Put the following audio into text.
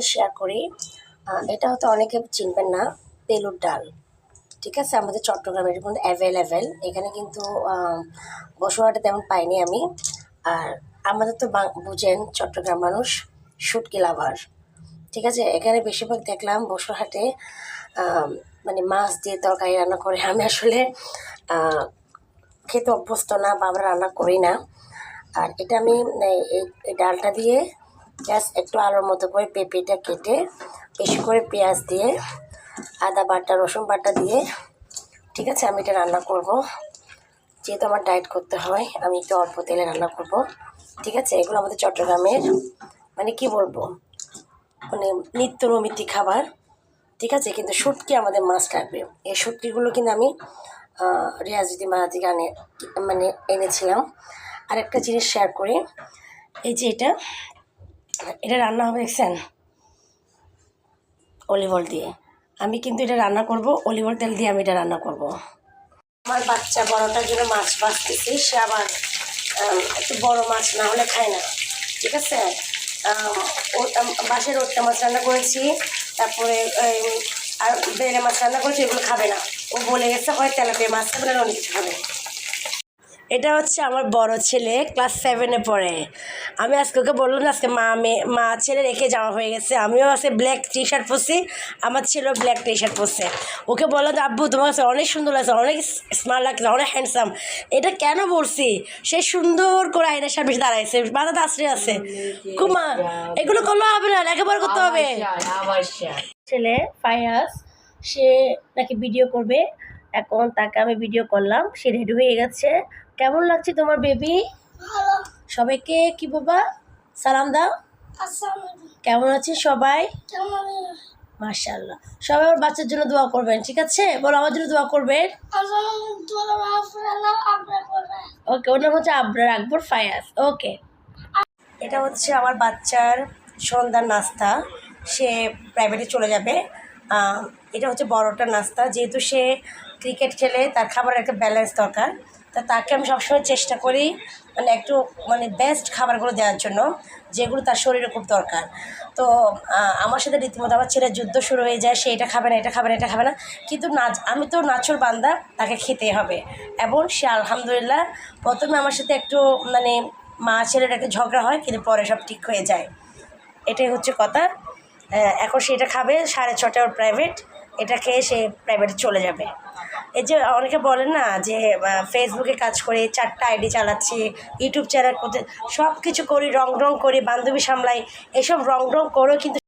Share করি। এটা হয়তো অনেকে চিনবেন না, পেলুর ডাল। ঠিক আছে? আমাদের চট্টগ্রামে এটা কিন্তু অ্যাভেলেবেল এখানে কিন্তু বসুরহাটে তেমন পাইনি আমি। আর আমাদের তো বুঝেন, চট্টগ্রাম মানুষ, শুটকি লাভার ঠিক আছে? এখানে বেশিরভাগ দেখলাম বসুরহাটে মানে মাছ দিয়ে তরকারি রান্না করে। আমি আসলে খেতে অভ্যস্ত না বা আমরা রান্না করি না। আর এটা আমি এই ডালটা দিয়ে জাস্ট একটু আলোর মতো করে পেঁপেটা কেটে বেশি করে পেঁয়াজ দিয়ে, আদা বাটা, রসুন বাটা দিয়ে, ঠিক আছে, আমি এটা রান্না করব। যেহেতু আমার ডায়েট করতে হয়, আমি একটু অল্প তেলে রান্না করব। ঠিক আছে, এগুলো আমাদের চট্টগ্রামের মানে কি বলব মানে নিত্য নৈমিত্তিক খাবার। ঠিক আছে, কিন্তু শুটকি আমাদের মাছ লাগবে এই শুটকিগুলো কিন্তু আমি রিয়াজুদ্দিন বাজার থেকে আনে মানে এনেছিলাম। আর একটা জিনিস শেয়ার করি। এই যে এটা এটা রান্না হবে, দেখছেন? অলিভ অয়েল দিয়ে। আমি কিন্তু এটা রান্না করব অলিভ অয়েল তেল দিয়ে আমি এটা রান্না করব। আমার বাচ্চা বড়টার জন্য মাছ ভাজতেছি, সে আবার একটু বড় মাছ না হলে খায় না। ঠিক আছে? বাসের ওট্টা মাছ রান্না করেছি, তারপরে আর বেলে মাছ রান্না করেছি, এগুলো খাবে না। ও বলে গেছে, হয় তেলাপিয়া মাছ খাবে না অনেক কিছু খাবে। এটা হচ্ছে আমার বড় ছেলে ক্লাস সেভেনে পড়ে। আমি আজকে ওকে বললাম আজকে মা মেয়ে মা ছেলে রেখে যাওয়া হয়ে গেছে। আমিও আজকে ব্ল্যাক টি শার্ট পরছি আমার ছেলেও ব্ল্যাক টি শার্ট পরছে। ওকে বললাম আব্বু তোমার কাছে অনেক সুন্দর লাগছে অনেক স্মার্ট লাগছে অনেক হ্যান্ডসাম এটা কেন বলছি সে সুন্দর করে আয়নার সামনে দাঁড়াইছে মাথা আশ্রয় আছে। কুমা এগুলো করলে হবে না একেবারে করতে হবে। ছেলে ফায়াস সে নাকি ভিডিও করবে। এখন তাকে আমি ভিডিও করলাম সে রেডি হয়ে গেছে। কেমন লাগছে তোমার বেবি সবাইকে কি বাবা সালাম দাও। কেমন আছে সবাই? মার্শাল্লাহ সবাই আমার বাচ্চার জন্য দোয়া করবেন ঠিক আছে? বলো আমার জন্য দোয়া করবেন। ওকে ওর নাম হচ্ছে আবরার আকবর ফায়াজ। ওকে এটা হচ্ছে আমার বাচ্চার সন্ধ্যার নাস্তা। সে প্রাইভেটে চলে যাবে। এটা হচ্ছে বড়টার নাস্তা। যেহেতু সে ক্রিকেট খেলে তার খাবারের একটা ব্যালেন্স দরকার। তা তাকে আমি সবসময় চেষ্টা করি মানে একটু মানে বেস্ট খাবারগুলো দেওয়ার জন্য, যেগুলো তার শরীরে খুব দরকার। তো আমার সাথে রীতিমতো আমার ছেলের যুদ্ধ শুরু হয়ে যায়, সে এটা খাবে না, এটা খাবে না, এটা খাবে না। কিন্তু নাচ, আমি তো নাচর বান্দা, তাকে খেতেই হবে। এবং সে আলহামদুলিল্লাহ, প্রথমে আমার সাথে একটু মানে মা ছেলের একটা ঝগড়া হয়, কিন্তু পরে সব ঠিক হয়ে যায়। এটাই হচ্ছে কথা। এখন সেটা খাবে, সাড়ে ছটার প্রাইভেট এটা খেয়ে সে প্রাইভেটে চলে যাবে। এই যে অনেকে বলেন না যে ফেসবুকে কাজ করে, চারটা আইডি চালাচ্ছি ইউটিউব চ্যানেল করতে সব কিছু করি রং রং করি, বান্ধবী সামলাই, এসব রং রং করেও কিন্তু